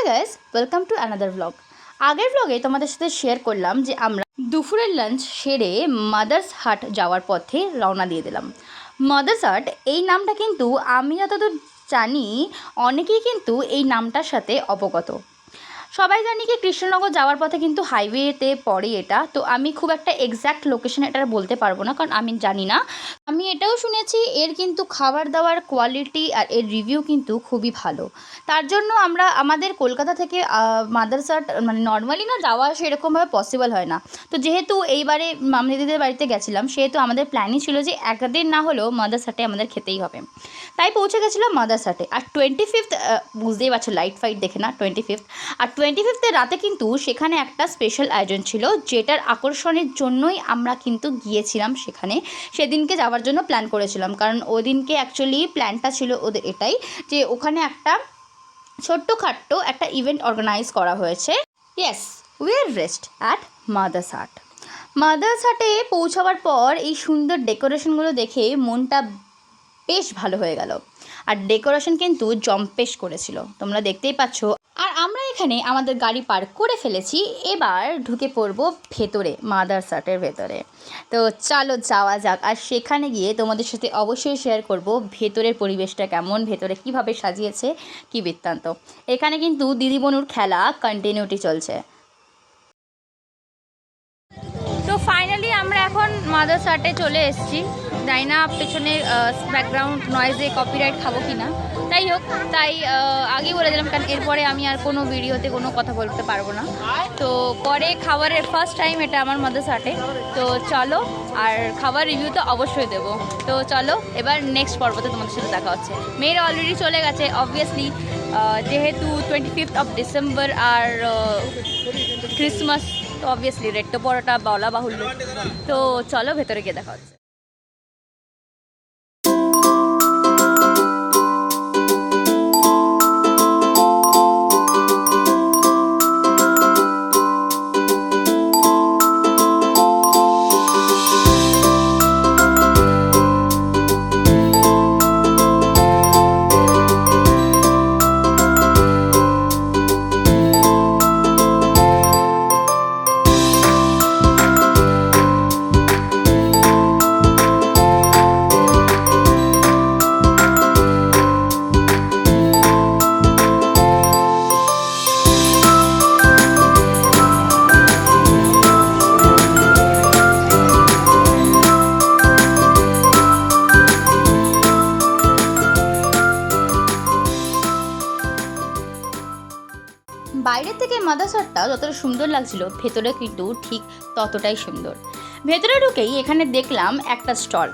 Hi guys welcome to another vlog আগের ব্লগে তোমাদের সাথে শেয়ার করলাম যে আমরা দুপুরের লাঞ্চ সেরে মাদার্স হাট যাওয়ার পথে রওনা দিয়ে দিলাম। মাদার্স হাট এই নামটা কিন্তু আমি যতদূর জানি, অনেকেই কিন্তু এই নামটার সাথে অবগত। সবাই জানি কি কৃষ্ণনগর যাওয়ার পথে কিন্তু হাইওয়েতে পড়ে এটা। তো আমি খুব একটা এক্স্যাক্ট লোকেশন এটা বলতে পারব না, কারণ আমি জানি না। আমি এটাও শুনেছি, এর কিন্তু খাবার দাবার কোয়ালিটি আর এর রিভিউ কিন্তু খুবই ভালো। তার জন্য আমরা, আমাদের কলকাতা থেকে মাদারসাট মানে নর্মালি না যাওয়া সেরকমভাবে পসিবল হয় না। তো যেহেতু এইবারে মামনি দিদিদের বাড়িতে গেছিলাম, সেহেতু আমাদের প্ল্যানই ছিল যে একদিন না হলেও মাদারসাটে আমাদের খেতেই হবে। তাই পৌঁছে গেছিলাম মাদারসাটে আর টোয়েন্টি ফিফথ বুঝতেই পারছ লাইট ফাইট দেখে না টোয়েন্টি ফিফথ আর টোয়েন্টি ফিফথের রাতে কিন্তু সেখানে একটা স্পেশাল আয়োজন ছিল, যেটার আকর্ষণের জন্যই আমরা কিন্তু গিয়েছিলাম সেখানে। সেদিনকে যাওয়ার জন্য প্ল্যান করেছিলাম, কারণ ওই দিনকে অ্যাকচুয়ালি প্ল্যানটা ছিল ওদের এটাই, যে ওখানে একটা ছোট্ট ছোট্টখাট্টো একটা ইভেন্ট অর্গানাইজ করা হয়েছে। Yes we are rest at Mother's Hut Mother's হাটে পৌঁছাবার পর এই সুন্দর ডেকোরেশনগুলো দেখে মনটা বেশ ভালো হয়ে গেল। আর ডেকোরেশন কিন্তু জম্পেশ করেছিল। তোমরা দেখতেই পাচ্ছ আর আমরা এখানে আমাদের গাড়ি পার্ক করে ফেলেছি। এবার ঢুকে পড়ব ভেতরে মাদার সাটের ভেতরে। তো চলো যাওয়া যাক। আর সেখানে গিয়ে তোমাদের সাথে অবশ্যই শেয়ার করব ভেতরের পরিবেশটা কেমন, ভেতরে কীভাবে সাজিয়েছে, কি বৃত্তান্ত। এখানে কিন্তু দিদি বনুর খেলা কন্টিনিউটি চলছে। তো ফাইনালি আমরা এখন মাদার সার্টে চলে এসেছি। জানি না পেছনে ব্যাকগ্রাউন্ড নয়েজে কপিরাইট খাব কি না যাই হোক, তাই আগেই বলে দিলাম, কারণ এরপরে আমি আর কোনো ভিডিওতে কোনো কথা বলতে পারব না। তো পরে খাবারের ফার্স্ট টাইম এটা আমার মাদার সার্টে তো চলো, আর খাবার রিভিউ তো অবশ্যই দেবো। তো চলো, এবার নেক্সট পর্বতে তোমাদের সাথে দেখা হচ্ছে। মেয়েরা অলরেডি চলে গেছে অবভিয়াসলি যেহেতু টোয়েন্টি ফিফথ অফ ডিসেম্বর আর ক্রিসমাস তো অবভিয়াসলি রেড তো পরোটা বলা বাহুল্য। তো চলো, ভেতরে গিয়ে দেখা হচ্ছে। থেকে মাদাসারটা যতটা সুন্দর লাগছিল, ভেতরে কিন্তু ঠিক ততটাই সুন্দর। ভেতরে ঢুকেই এখানে দেখলাম একটা স্টল।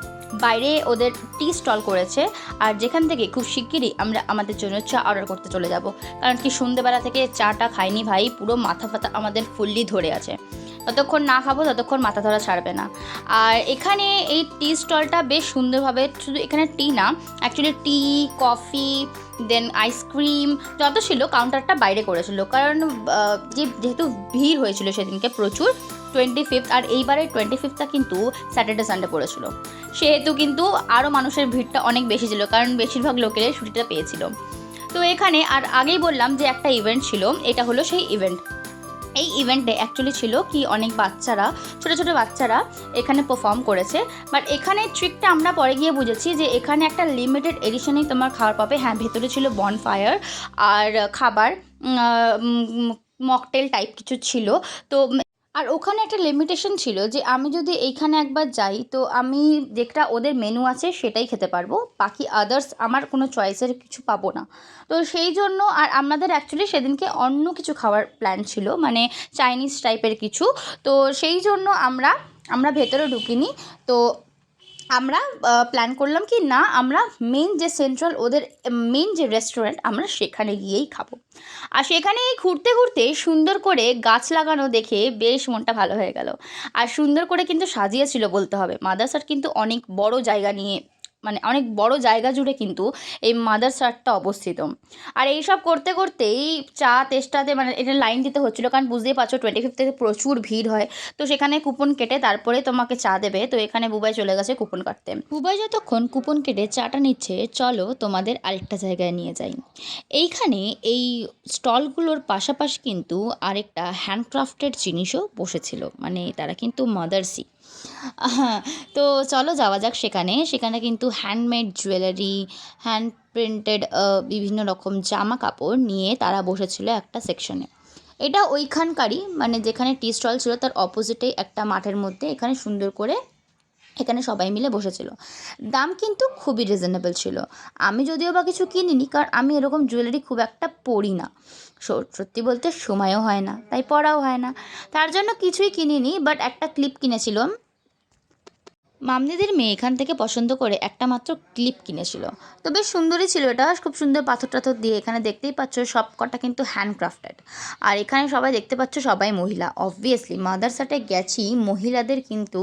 বাইরে ওদের টি স্টল করেছে, আর যেখান থেকে খুব শিগগিরই আমরা আমাদের জন্য চা অর্ডার করতে চলে যাব। কারণ কি সন্ধেবেলা থেকে চাটা খাইনি ভাই, পুরো মাথা ফাতা আমাদের ফুললি ধরে আছে। ততক্ষণ না খাব, ততক্ষণ মাথা ধরা ছাড়বে না। আর এখানে এই টি স্টলটা বেশ সুন্দরভাবে, শুধু এখানে টি না actually tea coffee then ice cream যত ছিল কাউন্টারটা বাইরে করেছিল। কারণ যে, যেহেতু ভিড় হয়েছিল সেদিনকে প্রচুর টোয়েন্টি ফিফথ আর এইবারে টোয়েন্টি ফিফথটা কিন্তু স্যাটারডে সানডে পড়েছিল। সেহেতু কিন্তু আরও মানুষের ভিড়টা অনেক বেশি ছিল, কারণ বেশিরভাগ লোকেরাই ছুটিটা পেয়েছিল। তো এখানে, আর আগেই বললাম যে একটা ইভেন্ট ছিল, এটা হলো সেই ইভেন্ট এই ইভেন্টে অ্যাকচুয়ালি ছিল কি অনেক বাচ্চারা, ছোট ছোট বাচ্চারা এখানে পারফর্ম করেছে। বাট এখানে ট্রিকটা আমরা পরে গিয়ে বুঝেছি যে এখানে একটা লিমিটেড এডিশনেই তোমার খাবার পাবে। হ্যাঁ ভেতরে ছিল বনফায়ার আর খাবার মকটেল টাইপ কিছু ছিল। তো আর ওখানে একটা লিমিটেশন ছিল যে আমি যদি এইখানে একবার যাই, তো আমি যেটা ওদের মেনু আছে সেটাই খেতে পারব। বাকি আদার্স আমার কোনো চয়েসের কিছু পাবো না। তো সেই জন্য আর আমাদের অ্যাকচুয়ালি সেদিনকে অন্য কিছু খাওয়ার প্ল্যান ছিল মানে চাইনিজ টাইপের কিছু। তো সেই জন্য আমরা আমরা ভেতরে ঢুকিনি। তো আমরা প্ল্যান করলাম কি, না, আমরা মেন যে সেন্ট্রাল ওদের মেন যে রেস্টুরেন্ট আমরা সেখানে গিয়েই খাব। আর সেখানে ঘুরতে ঘুরতে সুন্দর করে গাছ লাগানো দেখে বেশ মনটা ভালো হয়ে গেল। আর সুন্দর করে কিন্তু সাজিয়েছিল বলতে হবে। মাদাসার কিন্তু অনেক বড় জায়গা নিয়ে মানে অনেক বড় জায়গা জুড়ে কিন্তু এই মাদার আর্টটা অবস্থিত। আর এই সব করতে করতেই চা তেষ্টাতে মানে এটা লাইন দিতে হচ্ছিল, কারণ বুঝতেই পারছ টোয়েন্টি ফিফথে প্রচুর ভিড় হয়। তো সেখানে কুপন কেটে তারপরে তোমাকে চা দেবে। তো এখানে বুবাই চলে গেছে কুপন কাটতে। বুবাই যতক্ষণ কুপন কেটে চাটা নিচ্ছে, চলো তোমাদের আরেকটা জায়গায় নিয়ে যাই। এইখানে এই স্টলগুলোর পাশাপাশি কিন্তু আরেকটা হ্যান্ডক্রাফটেড জিনিসও বসেছিল। মানে তারা কিন্তু মাদার্সই হ্যাঁ তো চলো যাওয়া যাক সেখানে। সেখানে কিন্তু হ্যান্ডমেড জুয়েলারি হ্যান্ড প্রিন্টেড বিভিন্ন রকম জামা কাপড় নিয়ে তারা বসেছিল একটা সেকশনে এটা ওইখানকারই মানে যেখানে টি স্টল ছিল তার অপোজিটে একটা মাঠের মধ্যে এখানে সুন্দর করে এখানে সবাই মিলে বসেছিল। দাম কিন্তু খুবই রিজনেবল ছিল। আমি যদিও বা কিছু কিনিনি, কারণ আমি এরকম জুয়েলারি খুব একটা পরি না। সত্যি বলতে সময়ও হয় না, তাই পড়াও হয় না। তার জন্য কিছুই কিনিনি বাট একটা ক্লিপ কিনেছিলাম। মামনিদের মেয়ে এখান থেকে পছন্দ করে একটা মাত্র ক্লিপ কিনেছিল। তো বেশ সুন্দরই ছিল এটা। খুব সুন্দর পাথর টাথর দিয়ে এখানে দেখতেই পাচ্ছ সব কটা কিন্তু হ্যান্ডক্রাফটেড আর এখানে সবাই দেখতে পাচ্ছ সবাই মহিলা। অবভিয়াসলি মাদারসাটে গেছি, মহিলাদের কিন্তু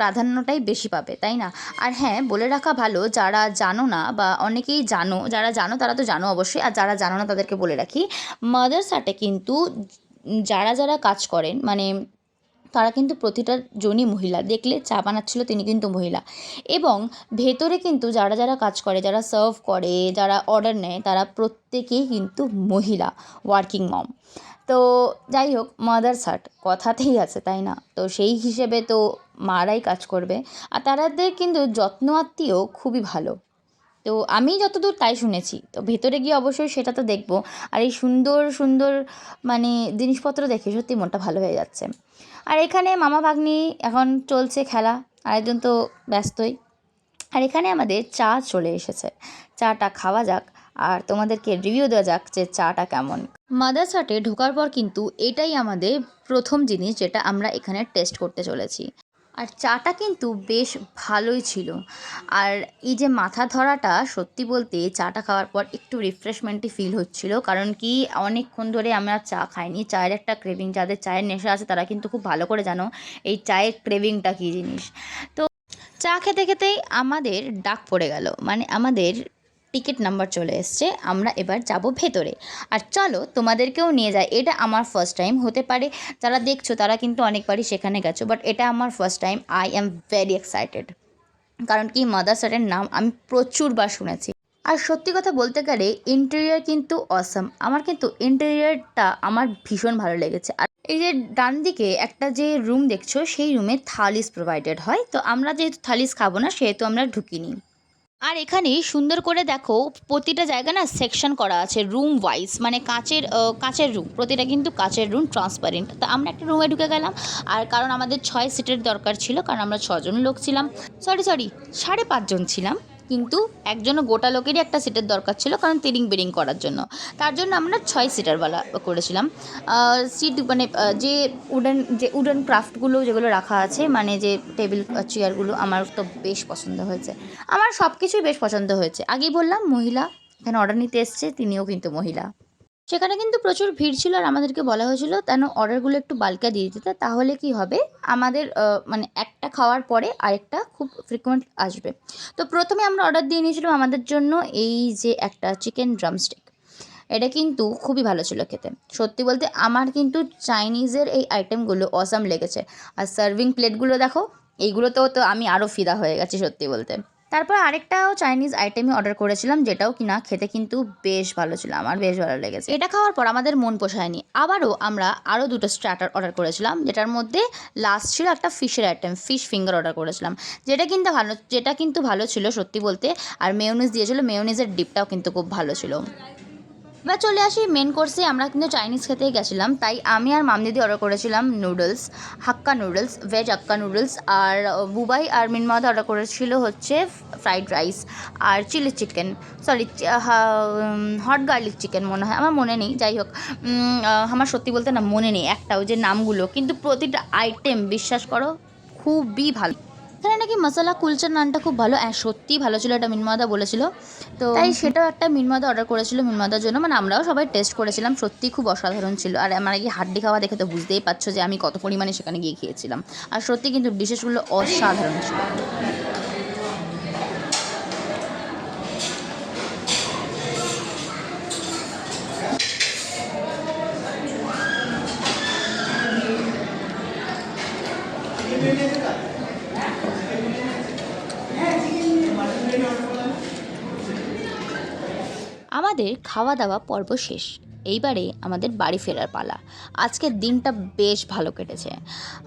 প্রাধান্যটাই বেশি পাবে, তাই না? আর হ্যাঁ বলে রাখা ভালো, যারা জানো না বা অনেকেই জানো, যারা জানো তারা তো জানো অবশ্যই, আর যারা জানো না তাদেরকে বলে রাখি মাদারসাটে কিন্তু যারা যারা কাজ করেন মানে তারা কিন্তু প্রতিটা জনই মহিলা। দেখলে চা বানাচ্ছিল তিনি কিন্তু মহিলা। এবং ভেতরে কিন্তু যারা যারা কাজ করে, যারা সার্ভ করে, যারা অর্ডার নেয়, তারা প্রত্যেকেই কিন্তু মহিলা ওয়ার্কিং মম তো যাই হোক মাদার্স হার্ট কথাতেই আছে, তাই না? তো সেই হিসেবে তো মারাই কাজ করবে। আর তারাদের কিন্তু যত্ন আত্মীয় খুবই ভালো। তো আমি যতদূর তাই শুনেছি। তো ভেতরে গিয়ে অবশ্যই সেটা তো দেখব। আর এই সুন্দর সুন্দর মানে জিনিসপত্র দেখে সত্যি মনটা ভালো হয়ে যাচ্ছে। আর এখানে মামা ভাগ্নি এখন চলছে খেলা, আর একজন তো ব্যস্তই। আর এখানে আমাদের চা চলে এসেছে। চাটা খাওয়া যাক, আর তোমাদেরকে রিভিউ দেওয়া যাক যে চাটা কেমন। মাদার্স হাটে ঢোকার পর কিন্তু এটাই আমাদের প্রথম জিনিস যেটা আমরা এখানে টেস্ট করতে চলেছি। আর চাটা কিন্তু বেশ ভালোই ছিল। আর এই যে মাথা ধরাটা, সত্যি বলতে চাটা খাওয়ার পর একটু রিফ্রেশমেন্টই ফিল হচ্ছিল। কারণ কি, অনেকক্ষণ ধরে আমরা চা খাইনি। চায়ের একটা ক্রেভিং যাদের চায়ের নেশা আছে তারা কিন্তু খুব ভালো করে জানো এই চায়ের ক্রেভিংটা কী জিনিস। তো চা খেতে খেতেই আমাদের ডাক পড়ে গেল। মানে আমাদের টিকিট নাম্বার চলে এসছে, আমরা এবার যাব ভেতরে। আর চলো, তোমাদেরকেও নিয়ে যায় এটা আমার ফার্স্ট টাইম হতে পারে যারা দেখছ তারা কিন্তু অনেকবারই সেখানে গেছো বাট এটা আমার first time I am very excited কারণ কি মাদারসারের নাম আমি প্রচুরবার শুনেছি। আর সত্যি কথা বলতে গেলে ইন্টেরিয়ার কিন্তু অসাম আমার কিন্তু ইন্টেরিয়ারটা আমার ভীষণ ভালো লেগেছে। আর এই যে ডান দিকে একটা যে রুম দেখছ, সেই রুমে থালিস প্রোভাইডেড হয়। তো আমরা যেহেতু থালিস খাব না, সেহেতু আমরা ঢুকিনি। আর এখানে সুন্দর করে দেখো, প্রতিটা জায়গা না সেকশন করা আছে রুম ওয়াইজ মানে কাঁচের কাঁচের রুম প্রতিটা কিন্তু কাঁচের রুম ট্রান্সপারেন্ট তো আমরা একটা রুমে ঢুকে গেলাম, আর কারণ আমাদের ছয় সিটের দরকার ছিল, কারণ আমরা ছজন লোক ছিলাম। সরি সরি সাড়ে পাঁচজন ছিলাম। কিন্তু একজন গোটা লোকেরই একটা সিটের দরকার ছিল কারণ তিরিং বিরিং করার জন্য। তার জন্য আমরা ছয় সিটারওয়ালা করেছিলাম। সিট মানে যে উডেন যে উডেন ক্রাফটগুলো যেগুলো রাখা আছে মানে যে টেবিল চেয়ারগুলো, আমার তো বেশ পছন্দ হয়েছে। আমার সব কিছুই বেশ পছন্দ হয়েছে। আগেই বললাম, মহিলা, এখানে অর্ডার নিতে এসছে, তিনিও কিন্তু মহিলা। সেখানে কিন্তু প্রচুর ভিড় ছিল আর আমাদেরকে বলা হয়েছিল যেন অর্ডারগুলো একটু বালকা দিয়ে দিতে, তাহলে কি হবে? আমাদের মানে একটা খাওয়ার পরে আরেকটা খুব ফ্রিকোয়েন্ট আসবে। তো প্রথমে আমরা অর্ডার দিয়ে নিয়েছিলাম আমাদের জন্য এই যে একটা চিকেন ড্রামস্টিক এটা কিন্তু খুবই ভালো ছিল খেতে। সত্যি বলতে আমার কিন্তু চাইনিজের এই আইটেমগুলো অসাম লেগেছে। আর সার্ভিং প্লেটগুলো দেখো, এইগুলোতেও তো আমি আরও ফিদা হয়ে গেছি সত্যি বলতে। তারপর আরেকটাও চাইনিজ আইটেমই অর্ডার করেছিলাম, যেটাও কিনা খেতে কিন্তু বেশ ভালো ছিল, আমার বেশ ভালো লেগেছে। এটা খাওয়ার পর আমাদের মন পোষায়নি। আবারও আমরা আরও দুটো স্টার্টার অর্ডার করেছিলাম, যেটার মধ্যে লাস্ট ছিল একটা ফিশের আইটেম ফিশ ফিঙ্গার অর্ডার করেছিলাম। যেটা কিন্তু ভালো, যেটা কিন্তু ভালো ছিল সত্যি বলতে, আর মেয়নিজ দিয়েছিল মেয়নিজের ডিপটাও কিন্তু খুব ভালো ছিল। এবার চলে আসি মেন কোর্সে আমরা কিন্তু চাইনিজ খেতেই গেছিলাম, তাই আমি আর মামদিদি অর্ডার করেছিলাম noodles hakka noodles veg hakka noodles আর বুবাই আর মিনমাদ অর্ডার করেছিল হচ্ছে ফ্রাইড রাইস আর chilli chicken sorry hot garlic chicken মনে হয়, আমার মনে নেই, যাই হোক আমার সত্যি বলতে না মনে নেই একটাও যে নামগুলো, কিন্তু প্রতিটা আইটেম বিশ্বাস করো, খুবই ভালো। এখানে নাকি মশলা কুলচার নানটা খুব ভালো হ্যাঁ সত্যিই ভালো ছিল। এটা মিনমাদা বলেছিল। তো তাই সেটাও একটা মিনমাদা অর্ডার করেছিল মিনমাদার জন্য। মানে আমরাও সবাই টেস্ট করেছিলাম সত্যি খুব অসাধারণ ছিল। আর আমার কি হাড্ডি খাওয়া দেখে তো বুঝতেই পারছ যে আমি কত পরিমাণে সেখানে গিয়ে খেয়েছিলাম। আর সত্যি কিন্তু ডিশেসগুলো অসাধারণ ছিল। আমাদের খাওয়া দাওয়া পর্ব শেষ। এইবারে আমাদের বাড়ি ফেরার পালা। আজকের দিনটা বেশ ভালো কেটেছে।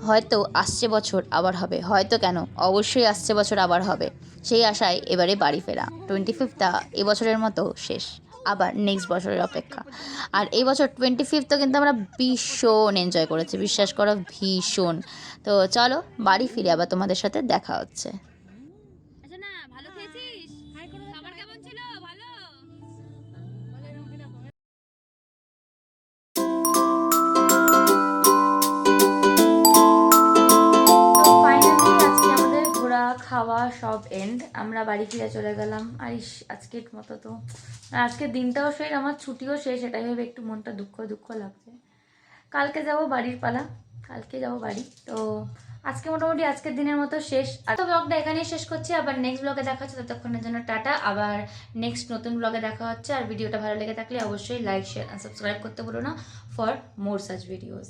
হয়তো আসছে বছর আবার হবে। হয়তো কেন? অবশ্যই আসছে বছর আবার হবে। সেই আশায় এবারে বাড়ি ফেরা। টোয়েন্টি ফিফথটা এবছরের মতো শেষ। আবার নেক্সট বছরের অপেক্ষা। আর এই বছর টোয়েন্টি ফিফথও কিন্তু আমরা ভীষণ এনজয় করেছি। বিশ্বাস করো, ভীষণ। তো চলো বাড়ি ফিরে আবার তোমাদের সাথে দেখা হচ্ছে। আমরা বাড়ি ফিরে চলে গেলাম। আর ইস, আজকের মতো তো। আজকের দিনটাও শেষ আমার ছুটিও শেষ এটাই ভেবে একটু মনটা দুঃখ দুঃখ লাগছে। কালকে যাব বাড়ির পালা কালকে যাব বাড়ি। তো আজকে মোটামুটি আজকের দিনের মতো শেষ। আর তো ব্লগটা এখানেই শেষ করছি আবার নেক্সট ব্লগে দেখা হচ্ছে ততক্ষণের জন্য টাটা। আবার নেক্সট নতুন ব্লগে দেখা হচ্ছে আর ভিডিওটা ভালো লেগে থাকলে অবশ্যই লাইক শেয়ার আর সাবস্ক্রাইব করতে বলো না ফর মোর সাচ ভিডিওস